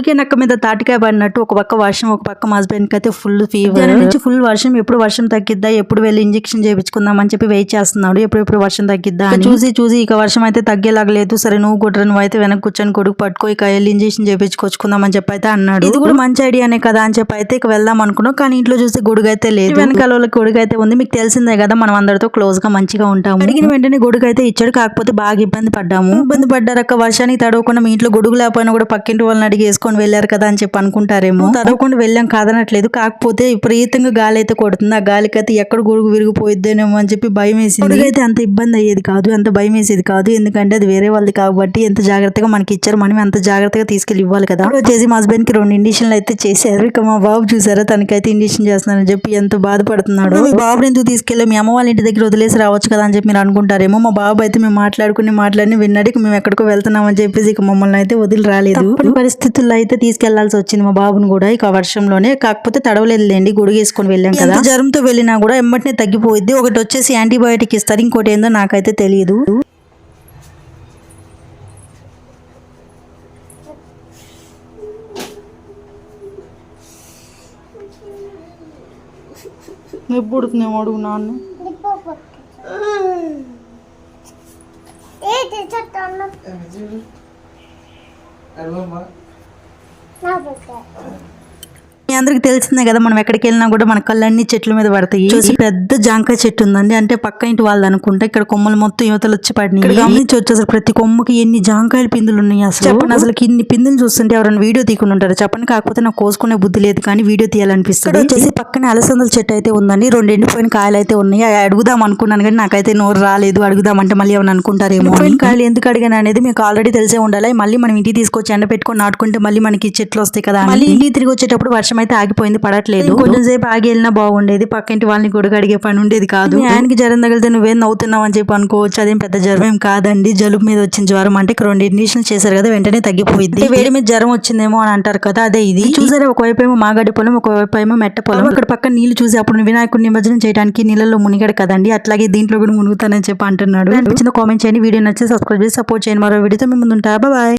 తోలికే నక్క మీద తాటికాయ పడినట్టు ఒక పక్క వర్షం ఒక పక్క మా హస్బెండ్కి అయితే ఫుల్ ఫీవర్ నుంచి ఫుల్ వర్షం ఎప్పుడు వర్షం తగ్గిద్దా ఎప్పుడు వెళ్ళి ఇంజెక్షన్ చేయించుకుందాం అని చెప్పి వెయిట్ చేస్తున్నాడు. ఎప్పుడు ఎప్పుడు వర్షం తగ్గిద్దా. చూసి చూసి ఇక వర్షం అయితే తగ్గేలాగా లేదు. సరే నువ్వు కూడా నువ్వు అయితే వెనక్కి కూర్చొని కొడుకు పట్టుకో ఇక వెళ్ళి ఇంజెక్షన్ చేయించుకొచ్చుకుందాం అని చెప్పి అయితే అన్నాడు. ఇది కూడా మంచి ఐడియానే కదా అని చెప్పి అయితే ఇక వెళ్దాం అనుకున్నాం. కానీ ఇంట్లో చూస్తే గొడుగు అయితే లేదు. వెనకాల వాళ్ళకి గొడుగు అయితే ఉంది. మీకు తెలిసిందే కదా మనం అందరితో క్లోజ్గా మంచిగా ఉంటాము. అడిగిన వెంటనే గొడుగు అయితే ఇచ్చాడు. కాకపోతే బాగా ఇబ్బంది పడ్డాము. ఇబ్బంది పడ్డారక్క వర్షానికి తడవకుండా మీ ఇంట్లో గొడుగు లేకపోయినా కూడా పక్కింటి వాళ్ళని అడిగి వేసుకొని వెళ్ళారు కదా అని చెప్పి అనుకుంటారేమో. తడవకుండా వెళ్ళాం కాదనట్లేదు. కాకపోతే విపరీతంగా గాలి అయితే కొడుతుంది. ఆ గాలికి అయితే ఎక్కడ గొడుగు విరిగిపోయిద్దేనేమో అని చెప్పి భయం వేసింది అయితే అంత ఇబ్బంది అయ్యేది కాదు అంత భయం వేసేది కాదు. ఎందుకంటే అది వేరే వాళ్ళది కాబట్టి ఎంత జాగ్రత్తగా మనకి ఇచ్చారు మనం అంత జాగ్రత్తగా తీసుకెళ్ళి ఇవ్వాలి కదా. వచ్చేసి మా హస్బెండ్కి రెండు ఇండిషన్లు అయితే చేశారు. ఇక మా బాబు చూసారా తనకైతే ఇండిషన్ చేస్తున్నారని చెప్పి ఎంత బాధపడుతున్నాడు. మీ బాబుని ఎందుకు తీసుకెళ్ళి మీ అమ్మ వాళ్ళ ఇంటి దగ్గర వదిలేసి రావచ్చు కదా అని చెప్పి మీరు అనుకుంటారేమో. మా బాబు అయితే మేము మాట్లాడుకుని మాట్లాడి విన్నాడు. ఇక మేము ఎక్కడికో వెళ్తున్నామని చెప్పేసి ఇక మమ్మల్ని అయితే వదిలి రాలేదు. తప్పని పరిస్థితుల్లో అయితే తీసుకెళ్ళాల్సి వచ్చింది మా బాబుని కూడా ఇక వర్షంలోనే. కాకపోతే తడవలేదు లేండి గొడుగు వేసుకొని వెళ్ళాం కదా. జ్వరంతో వెళ్ళినా కూడా ఎమ్మటినే తగ్గిపోయింది ఒకటి వచ్చేసి యాంటీబయాటిక్ ఇస్తారు ఇంకోటి ఏందో నాకైతే తెలియదు ఎప్పుడు అడుగు నాన్న. ఏ 那不给 మీ అందరికి తెలిసిందే కదా మనం ఎక్కడికి వెళ్ళినా కూడా మన కళ్ళన్నీ చెట్ల మీద పడతాయి. చూసి. పెద్ద జాంకాయ చెట్టు ఉందండి. అంటే పక్క ఇంటి వాళ్ళు అనుకుంటా ఇక్కడ కొమ్మలు మొత్తం యువతలు వచ్చి పడినాయి. గమనించి వచ్చేసరి ప్రతి కొమ్మకి ఎన్ని జాంకాయల పిందులు ఉన్నాయి అసలు. చెప్పండి అసలు ఇన్ని పిందులు చూస్తుంటే ఎవరైనా వీడియో తీకుండా ఉంటారు? చెప్పండి కాకపోతే నాకు కోసుకునే బుద్ధి లేదు కానీ వీడియో తీయాలనిపిస్తుంది. వచ్చేసి పక్కనే అలసందల చెట్టు అయితే ఉందండి. రెండు ఎండిపోయిన కాయలు అయితే ఉన్నాయి. అడుగుదాం అనుకున్నాను కానీ నాకైతే నోరు రాలేదు. అడుగుదామంటే మళ్ళీ ఏమైనా అనుకుంటారేమో అని. కాయలు ఎందుకు అడిగాను అనేది మీకు ఆల్రెడీ తెలిసే ఉండాలి. మళ్ళీ మనం ఇంటికి తీసుకొచ్చి ఎండ పెట్టుకొని నాటుకుంటే మళ్ళీ మనకి చెట్లు వస్తాయి కదా. మళ్ళీ ఇంటికి తిరిగి వచ్చేటప్పుడు వర్షం అయితే ఆగిపోయింది పడట్లేదు. కొంచెం సేపు ఆగి వెళ్ళినా బాగుండేది. పక్కింటి వాళ్ళని గొడుగు అడిగే పని ఉండేది కాదు. ఆయనకి జ్వరం తగిలితే నువ్వేం నవ్వుతున్నావు అని చెప్పి అనుకోవచ్చు. అదేం పెద్ద జ్వరం ఏం కాదండి. జలుబు మీద వచ్చిన జ్వరం అంటే ఇక్కడ రెండు ఇండిషన్స్ చేశారు కదా వెంటనే తగ్గిపోయింది వేడి మీద జ్వరం వచ్చిందేమో అని అంటారు కదా అదే ఇది. చూసారా ఒకవైపు ఏమో మాగడ్డి పొలం ఒకవైపు ఏమో మెట్ట పొలం. ఇక్కడ పక్క నీళ్ళు చూసి అప్పుడు వినాయకుడిని నిమజ్జనం చేయడానికి నీళ్ళలో మునిగాడు కదండి. అట్లాగే దీంట్లో కూడా మునుగుతానని చెప్పి అంటున్నాడు. చిన్న కామెంట్ చేయండి. వీడియో నచ్చి సబ్స్క్రైబ్ చేసి సపోర్ట్ చేయండి. మరో వీడియోతో మేము ముందుంటా బాయ్